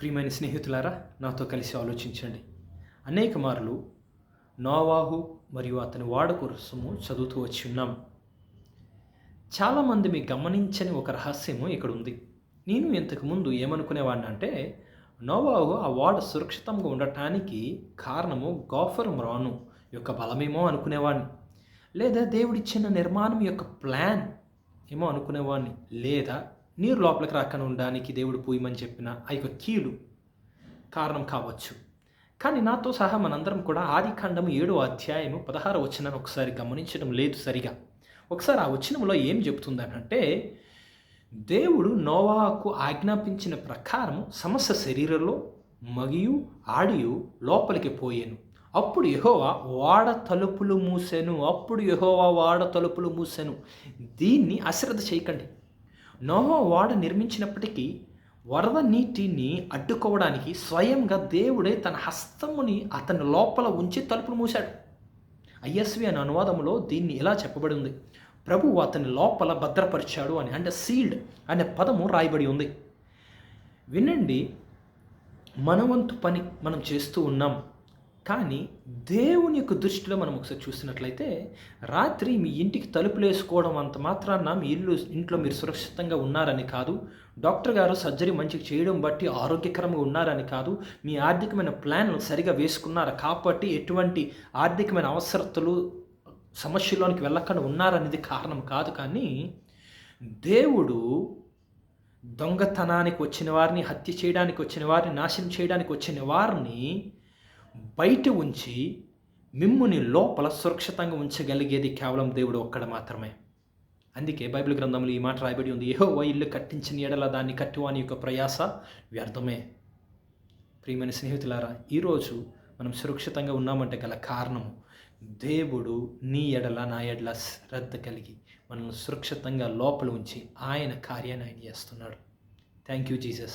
ప్రియమైన స్నేహితులారా నాతో కలిసి ఆలోచించండి. అనేక మార్లు నోవాహు మరియు అతని వాడ కోసము చదువుతూ వచ్చి ఉన్నాం. చాలామంది మీ గమనించని ఒక రహస్యము ఇక్కడ ఉంది నేను ఇంతకుముందు ఏమనుకునేవాడిని అంటే నోవాహు ఆ వాడ సురక్షితంగా ఉండటానికి కారణము గోఫర్ మ్రాను యొక్క బలమేమో అనుకునేవాడిని. లేదా దేవుడిచ్చిన నిర్మాణం యొక్క ప్లాన్ ఏమో అనుకునేవాడిని. లేదా నీరు లోపలికి రాకుండా ఉండడానికి దేవుడు పూయమని చెప్పిన ఆ యొక్క కీలు కారణం కావచ్చు. కానీ నాతో సహా మనందరం కూడా ఆది ఖండము ఏడో అధ్యాయము పదహారు వచనాన్ని ఒకసారి గమనించడం లేదు సరిగా. ఒకసారి ఆ వచనంలో ఏం చెబుతుందనంటే దేవుడు నోవాకు ఆజ్ఞాపించిన ప్రకారం సమస్త శరీరంలో మగియు ఆడియు లోపలికి పోయాను. అప్పుడు యహోవా వాడ తలుపులు మూసాను. అప్పుడు యహోవా వాడ తలుపులు మూసాను. దీన్ని అశ్రద్ధ చేయకండి. నోహో వాడ నిర్మించినప్పటికీ వరద నీటిని అడ్డుకోవడానికి స్వయంగా దేవుడే తన హస్తముని అతని లోపల ఉంచి తలుపులు మూశాడు. ఐఎస్వి అనే అనువాదంలో దీన్ని ఇలా చెప్పబడి ఉంది ప్రభువు అతని లోపల భద్రపరిచాడు అని అంటే సీల్డ్ అనే పదము రాయబడి ఉంది. వినండి మనవంతు పని మనం చేస్తూ ఉన్నాం. కానీ దేవుని యొక్క దృష్టిలో మనం ఒకసారి చూసినట్లయితే రాత్రి మీ ఇంటికి తలుపులు వేసుకోవడం అంత మాత్రాన మీ ఇల్లు ఇంట్లో మీరు సురక్షితంగా ఉన్నారని కాదు. డాక్టర్ గారు సర్జరీ మంచిగా చేయడం బట్టి ఆరోగ్యకరంగా ఉన్నారని కాదు. మీ ఆర్థికమైన ప్లాన్ సరిగా వేసుకున్నారు కాబట్టి ఎటువంటి ఆర్థికమైన అవసరతలు సమస్యలోనికి వెళ్ళకుండా ఉన్నారనేది కారణం కాదు కానీ దేవుడు దొంగతనానికి వచ్చిన వారిని హత్య చేయడానికి వచ్చిన వారిని నాశనం చేయడానికి వచ్చిన వారిని బయట ఉంచి మిమ్ముని లోపల సురక్షితంగా ఉంచగలిగేది కేవలం దేవుడు ఒక్కడ మాత్రమే. అందుకే బైబిల్ గ్రంథంలో ఈ మాట రాయబడి ఉంది. ఏహో ఇల్లు కట్టించిన ఎడల దాన్ని కట్టువాని యొక్క ప్రయాస వ్యర్థమే. ప్రియమైన స్నేహితులారా ఈరోజు మనం సురక్షితంగా ఉన్నామంటే గల కారణము దేవుడు నీ ఎడల నా ఎడల శ్రద్ధ కలిగి మనల్ని సురక్షితంగా లోపల ఉంచి ఆయన కార్యాన్ని ఆయన చేస్తున్నాడు. Thank you Jesus